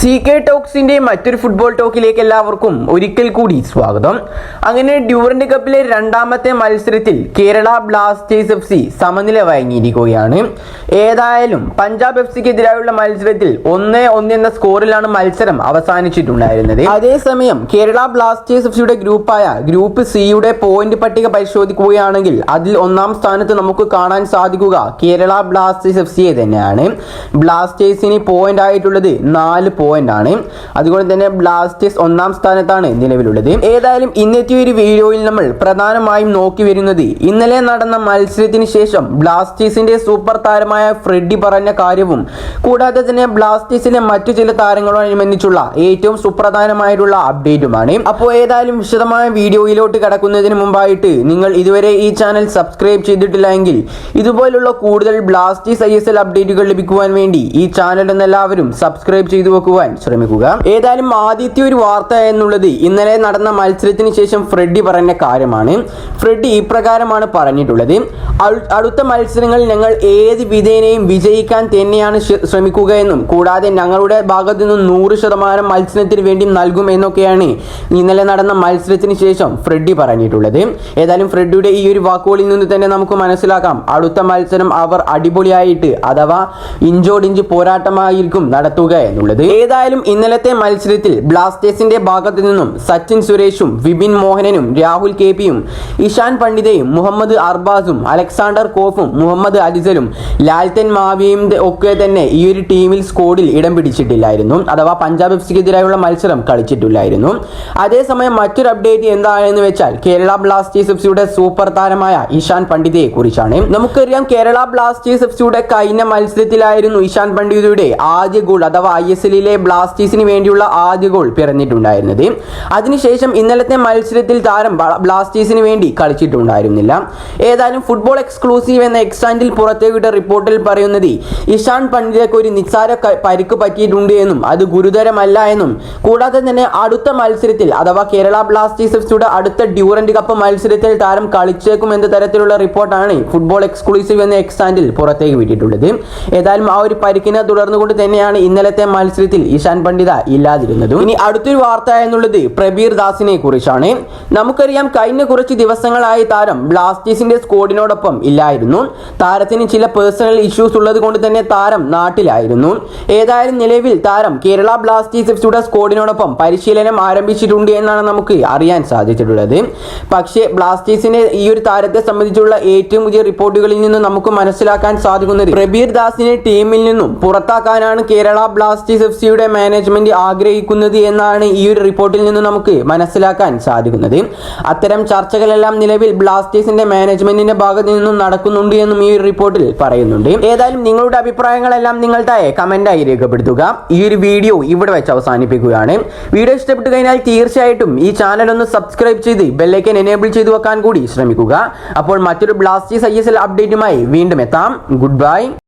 C K ടോക്സിന്റെ മറ്റൊരു football ടോക്കിലേക്ക് എല്ലാവർക്കും ഒരിക്കൽ കൂടി സ്വാഗതം. അങ്ങനെ ഡ്യൂറന്റ് കപ്പിലെ രണ്ടാമത്തെ മത്സരത്തിൽ കേരള ബ്ലാസ്റ്റേഴ്സ് എഫ് സി സമനില വഴങ്ങിയിരിക്കുകയാണ്. ഏതായാലും പഞ്ചാബ് എഫ് സിക്കെതിരായുള്ള മത്സരത്തിൽ ഒന്ന് ഒന്ന് എന്ന സ്കോറിലാണ് മത്സരം അവസാനിച്ചിട്ടുണ്ടായിരുന്നത്. അതേസമയം കേരള ബ്ലാസ്റ്റേഴ്സ് എഫ് സിയുടെ ഗ്രൂപ്പായ ഗ്രൂപ്പ് സിയുടെ പോയിന്റ് പട്ടിക പരിശോധിക്കുകയാണെങ്കിൽ അതിൽ ഒന്നാം സ്ഥാനത്ത് നമുക്ക് കാണാൻ സാധിക്കുക കേരള ബ്ലാസ്റ്റേഴ്സ് എഫ് സിയെ തന്നെയാണ്. ബ്ലാസ്റ്റേഴ്സിന് പോയിന്റ് ആയിട്ടുള്ളത് നാല് പോയിന്റ് ആണ്. അതുകൊണ്ട് തന്നെ ബ്ലാസ്റ്റേഴ്സ് ഒന്നാം സ്ഥാനത്താണ് നിലവിലുള്ളത്. ഏതായാലും ഇന്നത്തെ ഒരു വീഡിയോയിൽ നമ്മൾ പ്രധാനമായും നോക്കി വരുന്നത് ഇന്നലെ നടന്ന മത്സരത്തിന് ശേഷം ബ്ലാസ്റ്റേഴ്സിന്റെ സൂപ്പർ താരമായ ഫ്രെഡി പറഞ്ഞ കാര്യവും കൂടാതെ തന്നെ ബ്ലാസ്റ്റേഴ്സിന്റെ മറ്റു ചില താരങ്ങളോടനുബന്ധിച്ചുള്ള ഏറ്റവും സുപ്രധാനമായിട്ടുള്ള അപ്ഡേറ്റുമാണ് അപ്പോൾ ഏതായാലും വിശദമായ വീഡിയോയിലോട്ട് കടക്കുന്നതിന് മുമ്പായിട്ട് നിങ്ങൾ ഇതുവരെ ഈ ചാനൽ സബ്സ്ക്രൈബ് ചെയ്തിട്ടില്ല എങ്കിൽ ഇതുപോലുള്ള കൂടുതൽ ബ്ലാസ്റ്റേഴ്സ് ഐ അപ്ഡേറ്റുകൾ ലഭിക്കുവാൻ വേണ്ടി ഈ ചാനൽ എല്ലാവരും സബ്സ്ക്രൈബ് ചെയ്തു വെക്കുവാൻ ശ്രമിക്കുക. ഏതായാലും ആദ്യത്തെ ഒരു വാർത്ത എന്നുള്ളത് ഇന്നലെ നടന്ന മത്സരത്തിന് ശേഷം ഫ്രെഡി പറഞ്ഞ കാര്യമാണ്. ഫ്രെഡി ഇപ്രകാരമാണ് പറഞ്ഞിട്ടുള്ളത്. അടുത്ത മത്സരങ്ങളിൽ ഞങ്ങൾ ഏത് വിധേനയും വിജയിക്കാൻ തന്നെയാണ് ശ്രമിക്കുക എന്നും കൂടാതെ ഞങ്ങളുടെ ഭാഗത്തു നിന്നും നൂറ് ശതമാനം മത്സരത്തിന് വേണ്ടി നൽകും എന്നൊക്കെയാണ് ഇന്നലെ നടന്ന മത്സരത്തിന് ശേഷം ഫ്രെഡി പറഞ്ഞിട്ടുള്ളത്. ഏതായാലും ഫ്രെഡിയുടെ ഈ ഒരു വാക്കുകളിൽ നിന്ന് തന്നെ നമുക്ക് മനസ്സിലാക്കാം. അടുത്ത മത്സരം അവർ അടിപൊളിയായിട്ട് അഥവാ ഇഞ്ചോടിഞ്ച് പോരാട്ടമായിരിക്കും നടത്തുക എന്നുള്ളത്. ഏതായാലും ഇന്നലത്തെ മത്സരത്തിൽ ബ്ലാസ്റ്റേഴ്സിന്റെ ഭാഗത്തു നിന്നും സച്ചിൻ സുരേഷും വിപിൻ മോഹനനും രാഹുൽ കെ പിയും ഇഷാൻ പണ്ഡിതയും മുഹമ്മദ് അർബാസും അലക്സാണ്ടർ കോഫും മുഹമ്മദ് അലിസലും ലാൽത്തൻ മാവിയും ഒക്കെ തന്നെ ഈ ഒരു ടീമിൽ സ്കോഡിൽ ഇടം പിടിച്ചിട്ടില്ലായിരുന്നു. അഥവാ പഞ്ചാബ് എഫ് സിക്കെതിരായുള്ള മത്സരം കളിച്ചിട്ടില്ലായിരുന്നു. അതേസമയം മറ്റൊരു അപ്ഡേറ്റ് എന്താണെന്ന് വെച്ചാൽ കേരള ബ്ലാസ്റ്റേഴ്സ് എഫ് സിയുടെ സൂപ്പർ താരമായ ഇഷാൻ പണ്ഡിതയെ കുറിച്ചാണ് നമുക്കറിയാം കേരള ബ്ലാസ്റ്റേഴ്സ് എഫ് സിയുടെ കഴിഞ്ഞ മത്സരത്തിലായിരുന്നു ഇഷാൻ പണ്ഡിതയുടെ ആദ്യ ഗോൾ അഥവാ ഐ എസ് എല്ലിലെ ബ്ലാസ്റ്റേഴ്സിന് വേണ്ടിയുള്ള ആദ്യ ഗോൾ പിറന്നിട്ടുണ്ടായിരുന്നത്. അതിനുശേഷം ഇന്നലത്തെ മത്സരത്തിൽ താരം ബ്ലാസ്റ്റേഴ്സിന് വേണ്ടി കളിച്ചിട്ടുണ്ടായിരുന്നില്ല. ഏതായാലും ഫുട്ബോൾ എക്സ്ക്ലൂസീവ് എന്ന എക്സ്റ്റാൻഡിൽ പുറത്തുവിട്ട റിപ്പോർട്ടിൽ പറയുന്നത് ഇഷാൻ പണ്ഡിതക്ക് ഒരു നിസ്സാര പരിക്ക് പറ്റിയിട്ടുണ്ട് എന്നും അത് ഗുരുതരമല്ല എന്നും. കൂടാതെ തന്നെ അടുത്ത മത്സരത്തിൽ അഥവാ കേരള ബ്ലാസ്റ്റേഴ്സ് അടുത്ത ഡ്യൂറന്റ് കപ്പ് മത്സരത്തിൽ താരം കളിച്ചേക്കും എന്ന തരത്തിലുള്ള റിപ്പോർട്ടാണ് ഫുട്ബോൾ എക്സ്ക്ലൂസീവ് എന്ന എക്സ്റ്റാൻഡിൽ പുറത്തേക്ക് വിട്ടിട്ടുള്ളത്. ഏതായാലും ആ ഒരു പരിക്കിനെ തുടർന്നുകൊണ്ട് തന്നെയാണ് ഇന്നലത്തെ മത്സരത്തിൽ ഇഷാൻ പണ്ഡിത ഇല്ലാതിരുന്നത്. ഇനി അടുത്തൊരു വാർത്ത എന്നുള്ളത് പ്രബീർ ദാസിനെ കുറിച്ചാണ്. നമുക്കറിയാം കഴിഞ്ഞ കുറച്ച് ദിവസങ്ങളായി താരം ബ്ലാസ്റ്റേഴ്സിന്റെ സ്കോഡിനോടൊപ്പം ഇല്ലായിരുന്നു. താരത്തിന് ചില പേഴ്സണൽ ഇഷ്യൂസ് ഉള്ളത് കൊണ്ട് തന്നെ താരം നാട്ടിലായിരുന്നു. ഏതായാലും നിലവിൽ താരം കേരള ബ്ലാസ്റ്റേഴ്സ് എഫ് സ്കോഡിനോടൊപ്പം പരിശീലനം ആരംഭിച്ചിട്ടുണ്ട് എന്നാണ് നമുക്ക് അറിയാൻ സാധിച്ചിട്ടുള്ളത്. പക്ഷേ ബ്ലാസ്റ്റേഴ്സിന്റെ ഈ ഒരു താരത്തെ സംബന്ധിച്ചുള്ള ഏറ്റവും പുതിയ റിപ്പോർട്ടുകളിൽ നിന്ന് നമുക്ക് മനസ്സിലാക്കാൻ സാധിക്കുന്നത് പ്രബീർ ദാസിനെ ടീമിൽ നിന്നും പുറത്താക്കാനാണ് കേരള ബ്ലാസ്റ്റേഴ്സ് എഫ് മാനേജ്മെന്റ് ആഗ്രഹിക്കുന്നത് എന്നാണ് ഈ ഒരു റിപ്പോർട്ടിൽ നിന്ന് നമുക്ക് മനസ്സിലാക്കാൻ സാധിക്കുന്നത്. അത്തരം ചർച്ചകളെല്ലാം നിലവിൽ ബ്ലാസ്റ്റേഴ്സിന്റെ മാനേജ്മെന്റിന്റെ ഭാഗത്ത് നിന്നും നടക്കുന്നുണ്ട് എന്നും ഈ ഒരു റിപ്പോർട്ടിൽ പറയുന്നുണ്ട്. ഏതായാലും നിങ്ങളുടെ അഭിപ്രായങ്ങളെല്ലാം നിങ്ങളുടെ കമന്റായി രേഖപ്പെടുത്തുക. ഈ ഒരു വീഡിയോ ഇവിടെ വെച്ച് അവസാനിപ്പിക്കുകയാണ്. വീഡിയോ ഇഷ്ടപ്പെട്ടു കഴിഞ്ഞാൽ തീർച്ചയായിട്ടും ഈ ചാനൽ ഒന്ന് സബ്സ്ക്രൈബ് ചെയ്ത് ബെല്ലൈക്കൻ എനേബിൾ ചെയ്തു വെക്കാൻ കൂടി ശ്രമിക്കുക. അപ്പോൾ മറ്റൊരു ബ്ലാസ്റ്റേഴ്സ് ഐ അപ്ഡേറ്റുമായി വീണ്ടും എത്താം. Good bye